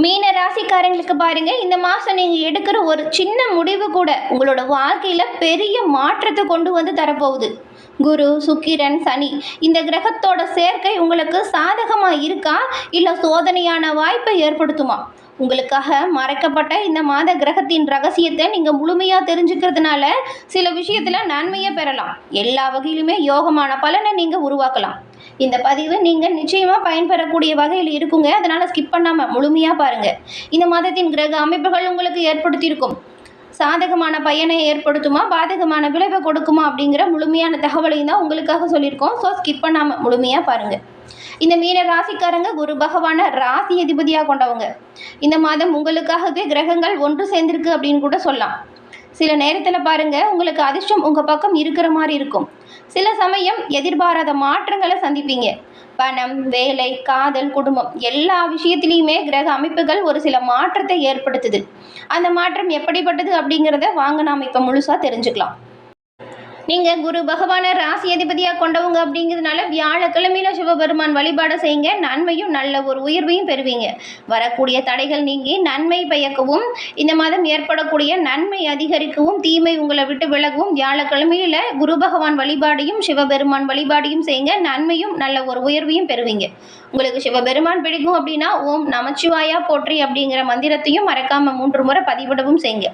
மீன ராசிக்காரங்களுக்கு பாருங்க இந்த மாதம் நீங்கள் எடுக்கிற ஒரு சின்ன முடிவு கூட உங்களோட வாழ்க்கையில் பெரிய மாற்றத்தை கொண்டு வந்து தரப்போகுது. குரு சுக்கிரன் சனி இந்த கிரகத்தோட சேர்க்கை உங்களுக்கு சாதகமாக இருக்கா? இல்லை சோதனையான வாய்ப்பை ஏற்படுத்துமா? உங்களுக்காக மறைக்கப்பட்ட இந்த மாத கிரகத்தின் ரகசியத்தை நீங்கள் முழுமையாக தெரிஞ்சுக்கிறதுனால சில விஷயத்தில் நன்மையை பெறலாம். எல்லா வகையிலுமே யோகமான பலனை நீங்கள் உருவாக்கலாம். இந்த பதிவு நீங்கள் நிச்சயமாக பயன்பெறக்கூடிய வகையில் இருக்குங்க. அதனால் ஸ்கிப் பண்ணாமல் முழுமையாக பாருங்கள் இந்த மாதத்தின் கிரக அமைப்புகள் உங்களுக்கு ஏற்படுத்தியிருக்கும். சாதகமான பயனை ஏற்படுத்துமா? பாதகமான விளைவை கொடுக்குமா? அப்படிங்கிற முழுமையான தகவலையும் தான் உங்களுக்காக சொல்லியிருக்கோம். ஸோ ஸ்கிப் பண்ணாமல் முழுமையாக பாருங்கள் இந்த மீன ராசிக்காரங்க குரு பகவான ராசி அதிபதியாக கொண்டவங்க. இந்த மாதம் உங்களுக்காகவே கிரகங்கள் ஒன்று சேர்ந்திருக்கு அப்படின்னு கூட சொல்லலாம். சில நேரத்தில் பாருங்க உங்களுக்கு அதிர்ஷ்டம் உங்கள் பக்கம் இருக்கிற மாதிரி இருக்கும். சில சமயம் எதிர்பாராத மாற்றங்களை சந்திப்பீங்க. பணம் வேலை காதல் குடும்பம் எல்லா விஷயத்திலையுமே கிரக அமைப்புகள் ஒரு சில மாற்றத்தை ஏற்படுத்துது. அந்த மாற்றம் எப்படிப்பட்டது அப்படிங்கிறத வாங்க நாம் இப்போ முழுசாக தெரிஞ்சுக்கலாம். நீங்கள் குரு பகவானை ராசி அதிபதியாக கொண்டவங்க அப்படிங்கிறதுனால வியாழக்கிழமையில சிவபெருமான் வழிபாடு செய்யுங்க. நன்மையும் நல்ல ஒரு உயர்வையும் பெறுவீங்க. வரக்கூடிய தடைகள் நீங்கி நன்மை பயக்கவும் இந்த மாதம் ஏற்படக்கூடிய நன்மை அதிகரிக்கவும் தீமை உங்களை விட்டு விலகவும் வியாழக்கிழமையில குரு பகவான் வழிபாடையும் சிவபெருமான் வழிபாடையும் செய்யுங்க. நன்மையும் நல்ல ஒரு உயர்வையும் பெறுவீங்க. உங்களுக்கு சிவபெருமான் பிடிக்கும் அப்படின்னா ஓம் நமச்சிவாயா போற்றி அப்படிங்கிற மந்திரத்தையும் மறக்காம மூன்று முறை பதிவிடவும் செய்யுங்க.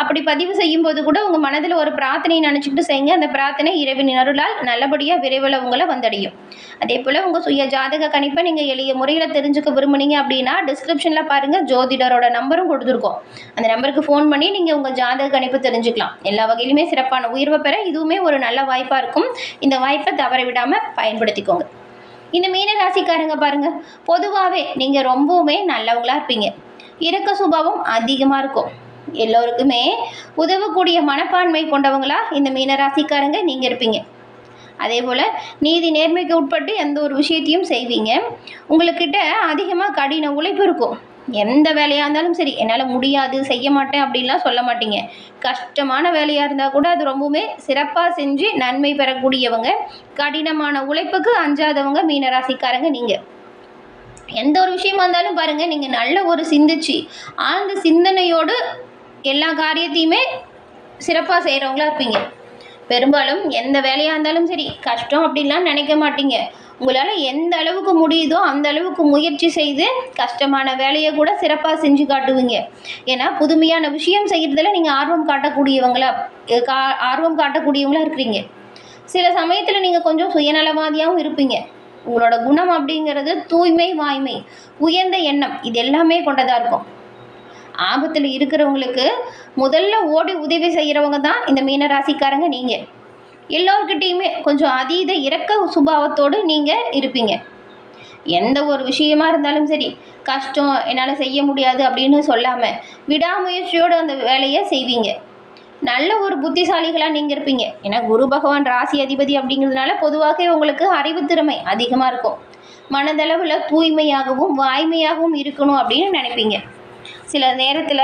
அப்படி பதிவு செய்யும் போது கூட உங்க மனதில் ஒரு பிரார்த்தனை நினச்சிக்கிட்டு செய்யுங்க. அந்த பிரார்த்தனை இரவின் அருளால் நல்லபடியாக விரைவில் உங்களை வந்தடையும். அதே போல் உங்கள் சுய ஜாதக கணிப்பை நீங்கள் எளிய முறையில் தெரிஞ்சுக்க விரும்புனீங்க அப்படின்னா டிஸ்கிரிப்ஷனில் பாருங்கள் ஜோதிடரோட நம்பரும் கொடுத்துருக்கோம். அந்த நம்பருக்கு ஃபோன் பண்ணி நீங்கள் உங்கள் ஜாதக கணிப்பு தெரிஞ்சுக்கலாம். எல்லா வகையிலுமே சிறப்பான உயர்வை பெற இதுவுமே ஒரு நல்ல வாய்ப்பாக இருக்கும். இந்த வாய்ப்பை தவற விடாமல் பயன்படுத்திக்கோங்க. இந்த மீன ராசிக்காரங்க பாருங்க பொதுவாகவே நீங்கள் ரொம்பவுமே நல்லவங்களா இருப்பீங்க. இரக்க சுபாவம் அதிகமாக இருக்கும். எல்லோருக்குமே உதவக்கூடிய மனப்பான்மை கொண்டவங்களா இந்த மீனராசிக்காரங்க நீங்கள் இருப்பீங்க. அதே போல் நீதி நேர்மைக்கு உட்பட்டு எந்த ஒரு விஷயத்தையும் செய்வீங்க. உங்களுக்கிட்ட அதிகமாக கடின உழைப்பு இருக்கும். எந்த வேலையாக இருந்தாலும் சரி என்னால் முடியாது செய்ய மாட்டேன் அப்படின்லாம் சொல்ல மாட்டீங்க. கஷ்டமான வேலையாக இருந்தால் கூட அது ரொம்பவுமே சிறப்பாக செஞ்சு நன்மை பெறக்கூடியவங்க. கடினமான உழைப்புக்கு அஞ்சாதவங்க மீனராசிக்காரங்க நீங்கள் எந்த ஒரு விஷயமா இருந்தாலும் பாருங்கள் நீங்கள் நல்ல ஒரு சிந்திச்சு ஆழ்ந்த சிந்தனையோடு எல்லா காரியத்தையுமே சிறப்பாக செய்கிறவங்களா இருப்பீங்க. பெரும்பாலும் எந்த வேலையாக இருந்தாலும் சரி கஷ்டம் அப்படின்லாம் நினைக்க மாட்டீங்க. உங்களால் எந்த அளவுக்கு முடியுதோ அந்த அளவுக்கு முயற்சி செய்து கஷ்டமான வேலையை கூட சிறப்பாக செஞ்சு காட்டுவீங்க. ஏன்னா புதுமையான விஷயம் செய்கிறதுல நீங்கள் ஆர்வம் காட்டக்கூடியவங்களா கா ஆர்வம் காட்டக்கூடியவங்களா இருக்கிறீங்க. சில சமயத்தில் நீங்கள் கொஞ்சம் சுயநலவாதியாகவும் இருப்பீங்க. உங்களோட குணம் அப்படிங்கிறது தூய்மை வாய்மை உயர்ந்த எண்ணம் இது எல்லாமே கொண்டதாக இருக்கும். ஆபத்தில் இருக்கிறவங்களுக்கு முதல்ல ஓடி உதவி செய்கிறவங்க தான் இந்த மீனராசிக்காரங்க நீங்கள் எல்லோர்கிட்டேயுமே கொஞ்சம் அதீத இரக்க சுபாவத்தோடு நீங்கள் இருப்பீங்க. எந்த ஒரு விஷயமா இருந்தாலும் சரி கஷ்டம் என்னால் செய்ய முடியாது அப்படின்னு சொல்லாமல் விடாமுயற்சியோடு அந்த வேலையை செய்வீங்க. நல்ல ஒரு புத்திசாலிகளாக நீங்கள் இருப்பீங்க. ஏன்னா குரு பகவான் ராசி அதிபதி அப்படிங்கிறதுனால பொதுவாகவே உங்களுக்கு அறிவுத்திறமை அதிகமாக இருக்கும். மனதளவில் தூய்மையாகவும் வாய்மையாகவும் இருக்கணும் அப்படின்னு நினைப்பீங்க. சில நேரத்தில்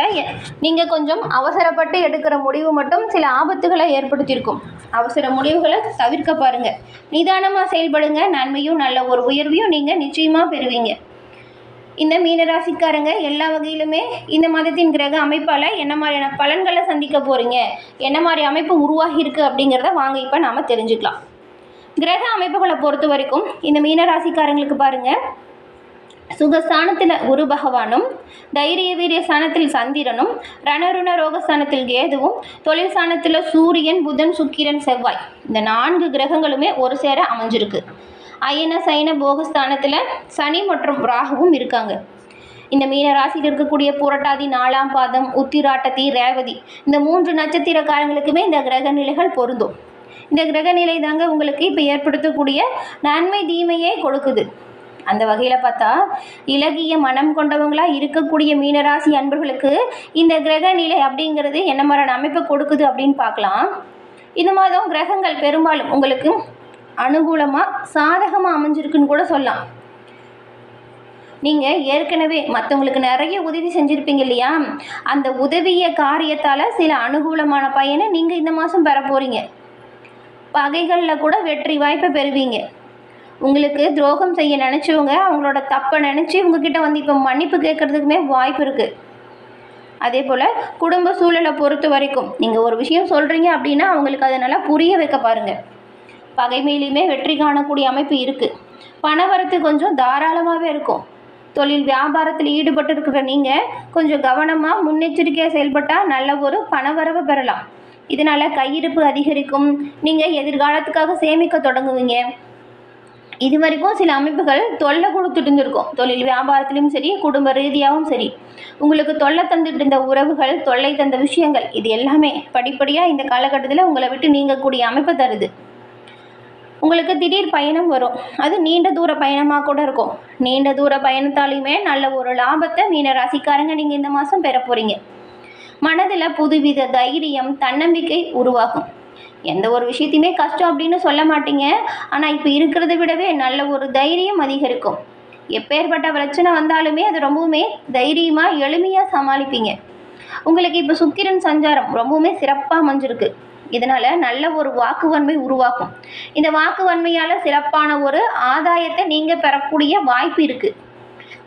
நீங்கள் கொஞ்சம் அவசரப்பட்டு எடுக்கிற முடிவு மட்டும் சில ஆபத்துகளை ஏற்படுத்தியிருக்கும். அவசர முடிவுகளை தவிர்க்க பாருங்கள் நிதானமாக செயல்படுங்க. நன்மையும் நல்ல ஒரு உயர்வையும் நீங்கள் நிச்சயமாக பெறுவீங்க. இந்த மீனராசிக்காரங்க எல்லா வகையிலுமே இந்த மதத்தின் கிரக அமைப்பால் என்ன மாதிரியான பலன்களை சந்திக்க போகிறீங்க என்ன மாதிரி அமைப்பு உருவாகியிருக்கு அப்படிங்கிறத வாங்க இப்போ நாம் தெரிஞ்சுக்கலாம். கிரக அமைப்புகளை பொறுத்த வரைக்கும் இந்த மீனராசிக்காரங்களுக்கு பாருங்கள் சுகஸ்தானத்தில் குரு பகவானும் தைரிய வீரிய ஸ்தானத்தில் சந்திரனும் ரணருண ரோகஸ்தானத்தில் கேதுவும் தொழில் ஸ்தானத்தில் சூரியன் புதன் சுக்கிரன் செவ்வாய். இந்த நான்கு கிரகங்களுமே ஒரு சேர அமைஞ்சிருக்கு. அயன சைன போகஸ்தானத்தில் சனி மற்றும் ராகுவும் இருக்காங்க. இந்த மீன ராசியில் இருக்கக்கூடிய புரட்டாதி நாலாம் பாதம் உத்திராட்டத்தி ரேவதி இந்த மூன்று நட்சத்திரக்காரங்களுக்குமே இந்த கிரக நிலைகள் பொருந்தும். இந்த கிரக நிலை தாங்க உங்களுக்கு இப்போ ஏற்படுத்தக்கூடிய நன்மை தீமையே கொடுக்குது. அந்த வகையில் பார்த்தா இலகிய மனம் கொண்டவங்களாக இருக்கக்கூடிய மீனராசி அன்பர்களுக்கு இந்த கிரக நிலை அப்படிங்கிறது என்ன மாதிரியான அமைப்பை கொடுக்குது அப்படின்னு பார்க்கலாம். இந்த மாதம் கிரகங்கள் பெரும்பாலும் உங்களுக்கு அனுகூலமாக சாதகமாக அமைஞ்சிருக்குன்னு கூட சொல்லலாம். நீங்கள் ஏற்கனவே மற்றவங்களுக்கு நிறைய உதவி செஞ்சுருப்பீங்க இல்லையா? அந்த உதவிய காரியத்தால் சில அனுகூலமான பயனை நீங்கள் இந்த மாதம் பெற போகிறீங்க பகைகளில் கூட வெற்றி வாய்ப்பை பெறுவீங்க. உங்களுக்கு துரோகம் செய்ய நினச்சவங்க அவங்களோட தப்பை நினச்சி உங்ககிட்ட வந்து இப்போ மன்னிப்பு கேட்குறதுக்குமே வாய்ப்பு இருக்குது அதே போல் குடும்ப சூழலை பொறுத்த வரைக்கும் நீங்கள் ஒரு விஷயம் சொல்கிறீங்க அப்படின்னா அவங்களுக்கு அதை நல்லா புரிய வைக்க பாருங்கள் பகைமையிலையுமே வெற்றி காணக்கூடிய அமைப்பு இருக்குது பணவரத்து கொஞ்சம் தாராளமாகவே இருக்கும். தொழில் வியாபாரத்தில் ஈடுபட்டு இருக்கிற நீங்கள் கொஞ்சம் கவனமாக முன்னெச்சரிக்கையாக செயல்பட்டால் நல்ல ஒரு பணவரவை பெறலாம். இதனால் கையிருப்பு அதிகரிக்கும். நீங்கள் எதிர்காலத்துக்காக சேமிக்க தொடங்குவீங்க. இது வரைக்கும் சில அமைப்புகள் தொல்லை கொடுத்துட்டு இருந்திருக்கும் தொழில் வியாபாரத்திலும் சரி குடும்ப ரீதியாகவும் சரி. உங்களுக்கு தொல்லை தந்துட்டு இருந்த உறவுகள் தொல்லை தந்த விஷயங்கள் இது எல்லாமே படிப்படியாக இந்த காலகட்டத்தில் உங்களை விட்டு நீங்கக்கூடிய அமைப்பை தருது. உங்களுக்கு திடீர் பயணம் வரும். அது நீண்ட தூர பயணமாக கூட இருக்கும். நீண்ட தூர பயணத்தாலையுமே நல்ல ஒரு லாபத்தை மீன ராசிக்காரங்க நீங்கள் இந்த மாதம் பெற போகிறீங்க மனதில் புதுவித தைரியம் தன்னம்பிக்கை உருவாகும். எந்த ஒரு விஷயத்தையுமே கஷ்டம் அப்படின்னு சொல்ல மாட்டீங்க. ஆனால் இப்போ இருக்கிறத விடவே நல்ல ஒரு தைரியம் அதிகரிக்கும். எப்பேற்பட்ட பிரச்சனை வந்தாலுமே அது ரொம்பவுமே தைரியமாக எளிமையாக சமாளிப்பீங்க. உங்களுக்கு இப்போ சுக்கிரன் சஞ்சாரம் ரொம்பவுமே சிறப்பாக அமைஞ்சிருக்கு. இதனால் நல்ல ஒரு வாக்குவன்மை உருவாகும் இந்த வாக்குவன்மையால் சிறப்பான ஒரு ஆதாயத்தை நீங்கள் பெறக்கூடிய வாய்ப்பு இருக்குது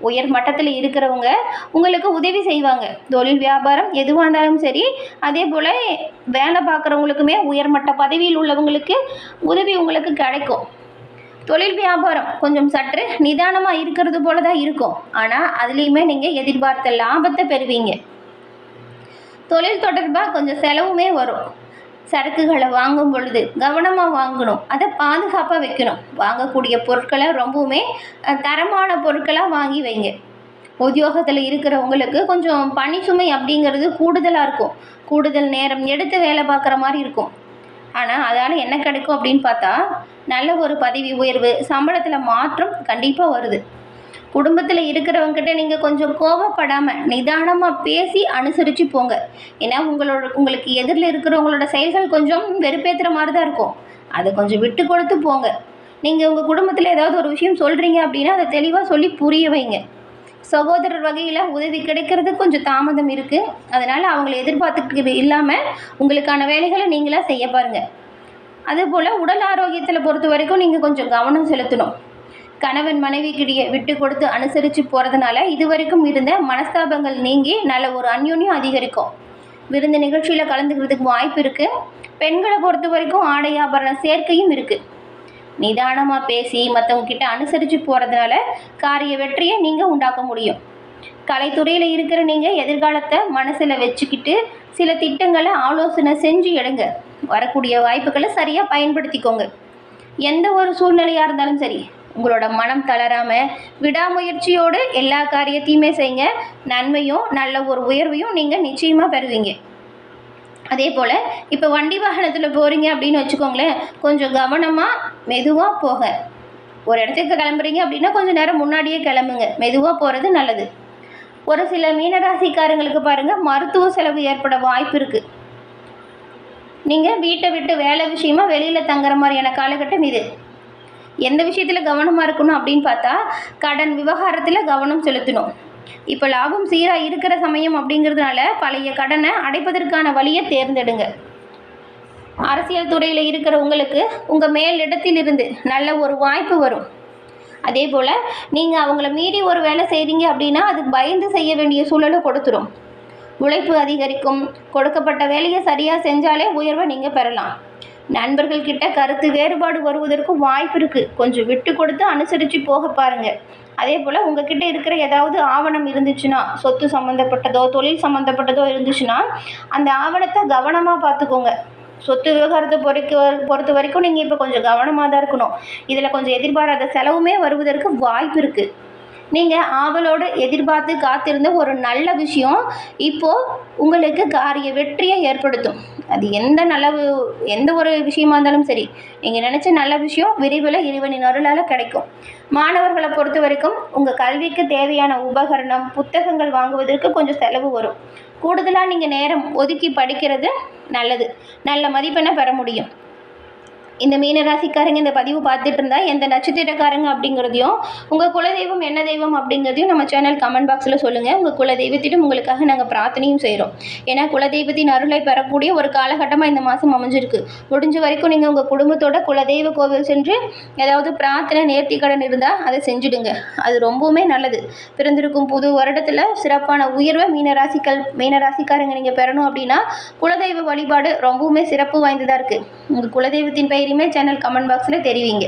உயர் மட்டத்தில் இருக்கிறவங்க உங்களுக்கு உதவி செய்வாங்க. தொழில் வியாபாரம் எதுவாக இருந்தாலும் சரி அதே போல் வேலை பார்க்குறவங்களுக்குமே உயர்மட்ட பதவியில் உள்ளவங்களுக்கு உதவி உங்களுக்கு கிடைக்கும். தொழில் வியாபாரம் கொஞ்சம் சற்று நிதானமாக இருக்கிறது போல தான் இருக்கும். ஆனால் அதுலேயுமே நீங்கள் எதிர்பார்த்த லாபத்தை பெறுவீங்க. தொழில் தொடர்பாக கொஞ்சம் செலவுமே வரும். சரக்குகளை வாங்கும் பொழுது கவனமாக வாங்கணும். அதை பாதுகாப்பாக வைக்கணும். வாங்கக்கூடிய பொருட்களை ரொம்பவுமே தரமான பொருட்களாக வாங்கி வைங்க. உத்தியோகத்தில் இருக்கிறவங்களுக்கு கொஞ்சம் பணி சுமை அப்படிங்கிறது கூடுதலாக இருக்கும். கூடுதல் நேரம் எடுத்து வேலை பார்க்குற மாதிரி இருக்கும். ஆனால் அதால் என்ன கிடைக்கும் அப்படின்னு பார்த்தா நல்ல ஒரு பதவி உயர்வு சம்பளத்தில் மாற்றம் கண்டிப்பாக வருது. குடும்பத்தில் இருக்கிறவங்ககிட்ட நீங்கள் கொஞ்சம் கோபப்படாமல் நிதானமாக பேசி அனுசரித்து போங்க. ஏன்னா உங்களோட உங்களுக்கு எதிரில் இருக்கிறவங்களோட செயல்கள் கொஞ்சம் வெறுப்பேற்றுற மாதிரி தான் இருக்கும். அதை கொஞ்சம் விட்டு கொடுத்து போங்க. நீங்கள் உங்கள் குடும்பத்தில் ஏதாவது ஒரு விஷயம் சொல்கிறீங்க அப்படின்னா அதை தெளிவாக சொல்லி புரிய வைங்க. சகோதரர் வகையில் உதவி கிடைக்கிறது கொஞ்சம் தாமதம் இருக்குது அதனால் அவங்களை எதிர்பார்த்துக்கு இல்லாமல் உங்களுக்கான வேலைகளை நீங்களாக செய்ய பாருங்கள் அதுபோல் உடல் ஆரோக்கியத்தில் பொறுத்த வரைக்கும் நீங்கள் கொஞ்சம் கவனம் செலுத்தணும். கணவன் மனைவிக்கிடையே விட்டு கொடுத்து அனுசரித்து போகிறதுனால இது வரைக்கும் இருந்த மனஸ்தாபங்கள் நீங்கி நல்ல ஒரு அந்யோன்யம் அதிகரிக்கும். விருந்து நிகழ்ச்சியில் கலந்துக்கிறதுக்கு வாய்ப்பு இருக்குது பெண்களை பொறுத்த வரைக்கும் ஆடை ஆபரண சேர்க்கையும் இருக்குது நிதானமாக பேசி மற்றவங்க கிட்ட அனுசரித்து போகிறதுனால காரிய வெற்றியை நீங்கள் உண்டாக்க முடியும். கலைத்துறையில் இருக்கிற நீங்கள் எதிர்காலத்தை மனசில் வச்சுக்கிட்டு சில திட்டங்களை ஆலோசனை செஞ்சு எடுங்க. வரக்கூடிய வாய்ப்புகளை சரியாக பயன்படுத்திக்கோங்க. எந்த ஒரு சூழ்நிலையாக இருந்தாலும் சரி. உங்களோட மனம் தளராமல் விடாமுயற்சியோடு எல்லா காரியத்தையுமே செய்யுங்க நன்மையும் நல்ல ஒரு உயர்வையும் நீங்கள் நிச்சயமாக பெறுவீங்க. அதே போல் இப்போ வண்டி வாகனத்தில் போகிறீங்க அப்படின்னு வச்சுக்கோங்களேன் கொஞ்சம் கவனமாக மெதுவாக போக. ஒரு இடத்துக்கு கிளம்புறீங்க அப்படின்னா கொஞ்சம் நேரம் முன்னாடியே கிளம்புங்க. மெதுவாக போகிறது நல்லது. ஒரு சில மீனராசிக்காரங்களுக்கு பாருங்கள் மருத்துவ செலவு ஏற்பட வாய்ப்பு இருக்குது நீங்கள் வீட்டை விட்டு வேலை விஷயமா வெளியில் தங்குற மாதிரியான காலகட்டம் இது. எந்த விஷயத்தில் கவனமாக இருக்கணும் அப்படின்னு பார்த்தா கடன் விவகாரத்தில் கவனம் செலுத்தணும். இப்போ லாபம் சீராக இருக்கிற சமயம் அப்படிங்கிறதுனால பழைய கடனை அடைப்பதற்கான வழியை தேர்ந்தெடுங்க. அரசியல் துறையில் இருக்கிற உங்களுக்கு உங்கள் மேலிடத்திலிருந்து நல்ல ஒரு வாய்ப்பு வரும். அதே போல் நீங்கள் அவங்கள மீறி ஒரு வேலை செய்கிறீங்க அப்படின்னா அது பயந்து செய்ய வேண்டிய சூழலை கொடுத்துரும். உழைப்பு அதிகரிக்கும். கொடுக்கப்பட்ட வேலையை சரியாக செஞ்சாலே உயர்வை நீங்கள் பெறலாம். நண்பர்கள் கிட்ட கருத்து வேறுபாடு வருவதற்கு வாய்ப்பு இருக்குது கொஞ்சம் விட்டு கொடுத்து அனுசரித்து போக பாருங்கள் அதே போல் உங்ககிட்ட இருக்கிற ஏதாவது ஆவணம் இருந்துச்சுன்னா சொத்து சம்மந்தப்பட்டதோ தொழில் சம்மந்தப்பட்டதோ இருந்துச்சுன்னா அந்த ஆவணத்தை கவனமாக பார்த்துக்கோங்க. சொத்து விவகாரத்தை பொறுக்க பொறுத்த வரைக்கும் நீங்கள் இப்போ கொஞ்சம் கவனமாக தான் இருக்கணும். இதில் கொஞ்சம் எதிர்பாராத செலவுமே வருவதற்கு வாய்ப்பு இருக்குது நீங்கள் ஆவலோடு எதிர்பார்த்து காத்திருந்த ஒரு நல்ல விஷயம் இப்போது உங்களுக்கு காரிய வெற்றியை ஏற்படுத்தும். அது எந்த நல்ல எந்த ஒரு விஷயமா இருந்தாலும் சரி நீங்கள் நினச்ச நல்ல விஷயம் விரைவில் இறைவனின் அருளால் கிடைக்கும். மாணவர்களை பொறுத்த வரைக்கும் உங்கள் கல்விக்கு தேவையான உபகரணம் புத்தகங்கள் வாங்குவதற்கு கொஞ்சம் செலவு வரும். கூடுதலாக நீங்கள் நேரம் ஒதுக்கி படிக்கிறது நல்லது. நல்ல மதிப்பெண்ணை பெற முடியும். இந்த மீனராசிக்காரங்க இந்த பதிவு பார்த்துட்டு இருந்தா எந்த நட்சத்திரக்காரங்க அப்படிங்கிறதையும் உங்கள் குலதெய்வம் என்ன தெய்வம் அப்படிங்கிறதையும் நம்ம சேனல் கமெண்ட் பாக்ஸில் சொல்லுங்கள் உங்கள் குலதெய்வத்திடம் உங்களுக்காக நாங்கள் பிரார்த்தனையும் செய்கிறோம் ஏன்னா குலதெய்வத்தின் அருளை பெறக்கூடிய ஒரு காலகட்டமாக இந்த மாதம் அமைஞ்சிருக்கு. முடிஞ்ச வரைக்கும் நீங்கள் உங்கள் குடும்பத்தோட குலதெய்வ கோவில் சென்று ஏதாவது பிரார்த்தனை நேர்த்தி கடன் இருந்தால் அதை செஞ்சுடுங்க. அது ரொம்பவுமே நல்லது. பிறந்திருக்கும் புது வருடத்தில் சிறப்பான உயர்வை மீனராசிக்கள் மீனராசிக்காரங்க நீங்கள் பெறணும் அப்படின்னா குலதெய்வ வழிபாடு ரொம்பவுமே சிறப்பு வாய்ந்ததாக இருக்குது உங்கள் குலதெய்வத்தின் பெயர் பெயரையுமே சேனல் கமெண்ட் பாக்ஸில் தெரிவிங்க.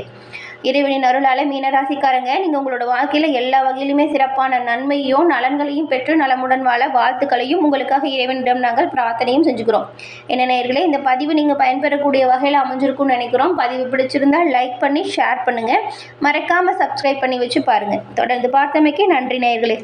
இறைவனின் அருளால் மீனராசிக்காரங்க நீங்கள் உங்களோட வாழ்க்கையில் எல்லா வகையிலுமே சிறப்பான நன்மையும் நலன்களையும் பெற்று நலமுடன் வாழ வாழ்த்துக்களையும் உங்களுக்காக இறைவனிடம் நாங்கள் பிரார்த்தனையும் செஞ்சுக்கிறோம். என்ன நேயர்களே இந்த பதிவு நீங்கள் பயன்பெறக்கூடிய வகையில் அமைஞ்சிருக்கும்னு நினைக்கிறோம். பதிவு பிடிச்சிருந்தா லைக் பண்ணி ஷேர் பண்ணுங்கள் மறக்காமல் சப்ஸ்கிரைப் பண்ணி வச்சு பாருங்கள் தொடர்ந்து பார்த்தமைக்கு நன்றி நேயர்களே.